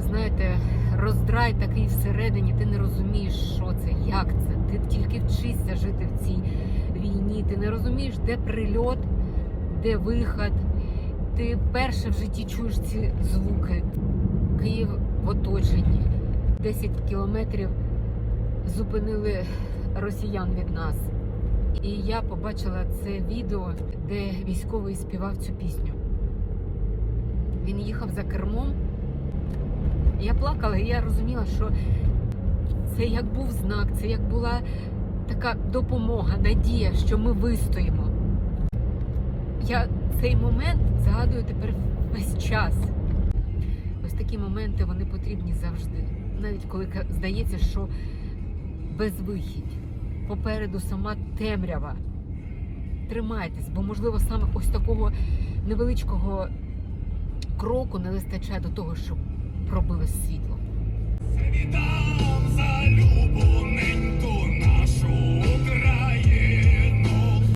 знаєте, роздрай такий всередині, ти не розумієш, що це, як це. Ти тільки вчишся жити в цій війні. Ти не розумієш, де прильот, де виход. Ти вперше в житті чуєш ці звуки. Київ в оточенні. 10 кілометрів зупинили росіян від нас. І я побачила це відео, де військовий співав цю пісню. Він їхав за кермом. Я плакала, і я розуміла, що це як був знак, це як була така допомога, надія, що ми вистоїмо. Я цей момент згадую тепер весь час. Ось такі моменти вони потрібні завжди. Навіть коли здається, що безвихідь, попереду сама темрява. Тримайтесь, бо можливо саме ось такого невеличкого кроку не вистачає до того, щоб пробилось світло.